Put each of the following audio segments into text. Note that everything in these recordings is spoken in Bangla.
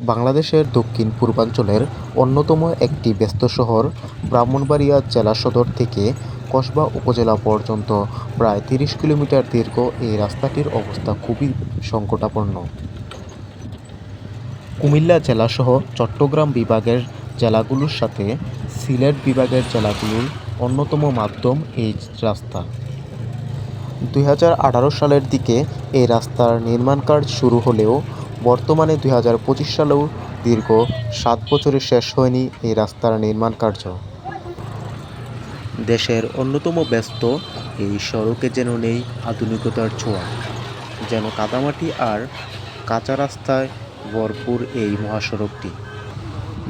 বাংলাদেশের দক্ষিণ পূর্বাঞ্চলের অন্যতম একটি ব্যস্ত শহর ব্রাহ্মণবাড়িয়া জেলা সদর থেকে কসবা উপজেলা পর্যন্ত। প্রায় তিরিশ কিলোমিটার দীর্ঘ এই রাস্তাটির অবস্থা খুবই সংকটাপন্ন। কুমিল্লা জেলাসহ চট্টগ্রাম বিভাগের জেলাগুলোর সাথে সিলেট বিভাগের জেলাগুলোর অন্যতম মাধ্যম এই রাস্তা। দু হাজার আঠারো সালের দিকে এই রাস্তার নির্মাণ কাজ শুরু হলেও বর্তমানে দুই হাজার পঁচিশ সালেও দীর্ঘ সাত বছরে শেষ হয়নি এই রাস্তার নির্মাণ কার্য। দেশের অন্যতম ব্যস্ত এই সড়কে যেন নেই আধুনিকতার ছোঁয়া, যেন কাদামাটি আর কাঁচা রাস্তায় ভরপুর এই মহাসড়কটি।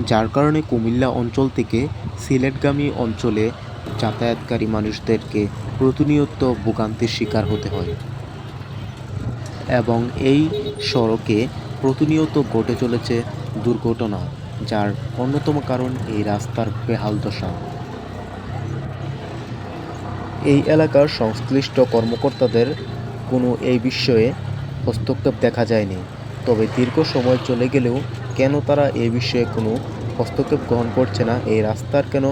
যার কারণে কুমিল্লা অঞ্চল থেকে সিলেটগামী অঞ্চলে যাতায়াতকারী মানুষদেরকে প্রতিনিয়ত ভোগান্তির শিকার হতে হয়। এবং এই সড়কে প্রতিনিয়ত ঘটে চলেছে দুর্ঘটনা, যার অন্যতম কারণ এই রাস্তার বেহাল দশা। এই এলাকার সংশ্লিষ্ট কর্মকর্তাদের কোনো এই বিষয়ে হস্তক্ষেপ দেখা যায়নি, তবে দীর্ঘ সময় চলে গেলেও কেন তারা এই বিষয়ে কোনো হস্তক্ষেপ গ্রহণ করছে না, এই রাস্তার কেন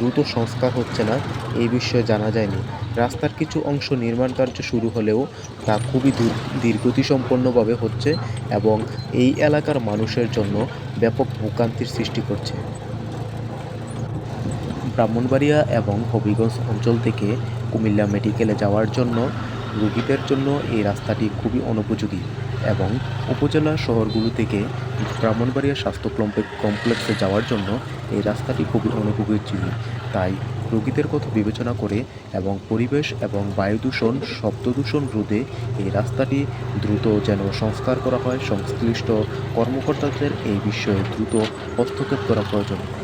দ্রুত সংস্কার হচ্ছে না, এই বিষয়ে জানা যায়নি। রাস্তার কিছু অংশ নির্মাণ কার্য শুরু হলেও তা খুবই দূর- ধীরগতিসম্পন্নভাবে হচ্ছে এবং এই এলাকার মানুষের জন্য ব্যাপক ভোগান্তির সৃষ্টি করছে। ব্রাহ্মণবাড়িয়া এবং হবিগঞ্জ অঞ্চল থেকে কুমিল্লা মেডিকেলে যাওয়ার জন্য রোগীদের জন্য এই রাস্তাটি খুবই অনুপযোগী এবং উপজেলা শহরগুলো থেকে ব্রাহ্মণবাড়িয়া স্বাস্থ্য কমপ্লেক- কমপ্লেক্সে যাওয়ার জন্য এই রাস্তাটি খুবই অনুপযোগী তাই রোগীদের কথা বিবেচনা করে এবং পরিবেশ এবং বায়ু দূষণ, শব্দ দূষণ রোধে এই রাস্তাটি দ্রুত যেন সংস্কার করা হয়, সংশ্লিষ্ট কর্মকর্তাদের এই বিষয়ে দ্রুত হস্তক্ষেপ করা প্রয়োজন।